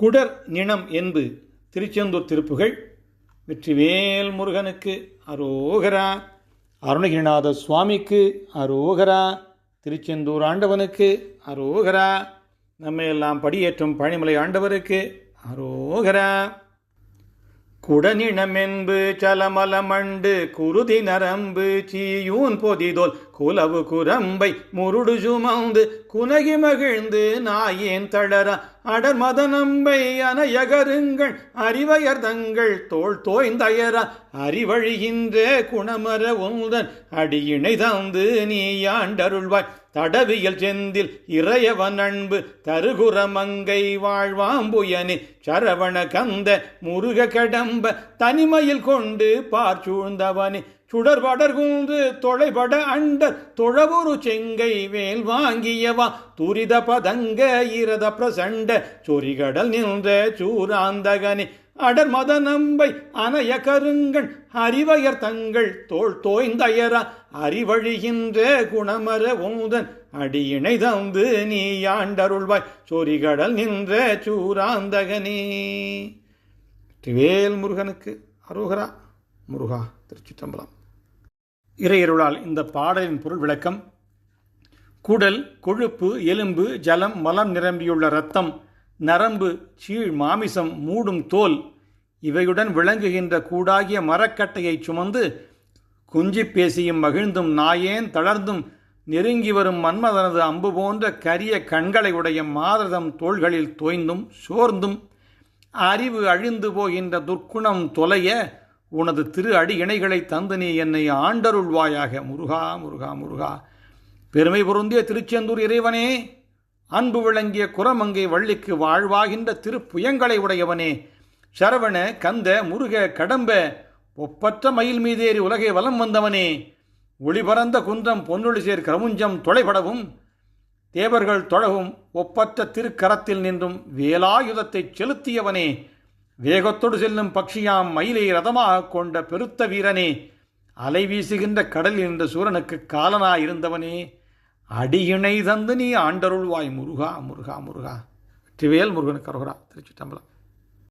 குடர் நினம் என்பு திருச்செந்தூர் திருப்புகள் வெற்றிவேல் முருகனுக்கு அரோகரா. அருணகிரிநாத சுவாமிக்கு அரோகரா. திருச்செந்தூர் ஆண்டவனுக்கு அரோகரா. நம்ம எல்லாம் படியேற்றும் பழிமலை ஆண்டவருக்கு அரோகரா. குடநிணமென்பு சலமலமண்டு குருதி நரம்பு சீயூன் பொதிதோல் குலவு குரம்பை முருடு சுமந்து குனகி மகிழ்ந்து நாயேன் தளர. அடர் மதனம்பை அனையகருங்கள் அறிவயர் தங்கள் தோள் தோய்ந்தயர. அறிவழிகின்ற குணமர உந்தன் அடியினை தந்து நீ ஆண்டருள்வாய் தடவியல் செந்தில் இறையவன் அன்பு தருகுற மங்கை வாழ்வாம்புயனே சரவண கந்த முருக கடம்ப தனிமையில் கொண்டு பார்ச்சூழ்ந்தவனே சுடர்படர்கூந்து தொலைபட அண்டர் தொழவுரு செங்கை வேல் வாங்கியவா. துரித பதங்க இரத பிரசண்ட சொரிகடல் நின்ற சூராந்தகனே. அடர் மத நம்பை அனைய கருங்கண் அறிவயர் தங்கள் தோள் தோய்ந்தயரா. அறிவழிகின்ற குணமர ஊதன் அடியினை தந்து நீ ஆண்டருள்வாய் சொரிகடல் நின்ற சூராந்தகனே. வேல் முருகனுக்கு அருகரா முருகா திருச்சிற்றம்பலம். இறையருளால் இந்த பாடலின் பொருள் விளக்கம் குடல் கொழுப்பு எலும்பு ஜலம் மலம் நிரம்பியுள்ள இரத்தம் நரம்பு சீழ் மாமிசம் மூடும் தோல் இவையுடன் விளங்குகின்ற கூடாகிய மரக்கட்டையை சுமந்து கொஞ்சி பேசியும் மகிழ்ந்தும் நாயேன் தளர்ந்தும் நெருங்கி வரும் மன்மதனது அம்பு போன்ற கரிய கண்களை உடைய மாததம் தோள்களில் தோய்ந்தும் சோர்ந்தும் அறிவு அழிந்து போகின்ற துர்க்குணம் தொலைய உனது திரு அடி இணைகளை தந்து நீ என்னை ஆண்டருள்வாயாக. முருகா முருகா முருகா. பெருமை பொருந்திய திருச்செந்தூர் இறைவனே அன்பு விளங்கிய குரமங்கை வள்ளிக்கு வாழ்வாகின்ற திருப்புயங்களை உடையவனே. சரவண கந்த முருக கடம்ப ஒப்பற்ற மயில் மீதேறி உலகை வலம் வந்தவனே. ஒளிபரந்த குன்றம் பொன்னொழி சேர் கிரமுஞ்சம் தொலைபடவும் தேவர்கள் தொழவும் ஒப்பற்ற திருக்கரத்தில் நின்றும் வேலாயுதத்தைச் செலுத்தியவனே. வேகத்தோடு செல்லும் பக்ஷியாம் மயிலை ரதமாக கொண்ட பெருத்த வீரனே அலை வீசுகின்ற கடல் என்ற சூரனுக்கு காலனாயிருந்தவனே அடியினை தந்து நீ ஆண்டருள்வாய் முருகா முருகா முருகா. வெற்றிவேல் முருகனுக்கு அரோகரா திருச்சி தம்பலம்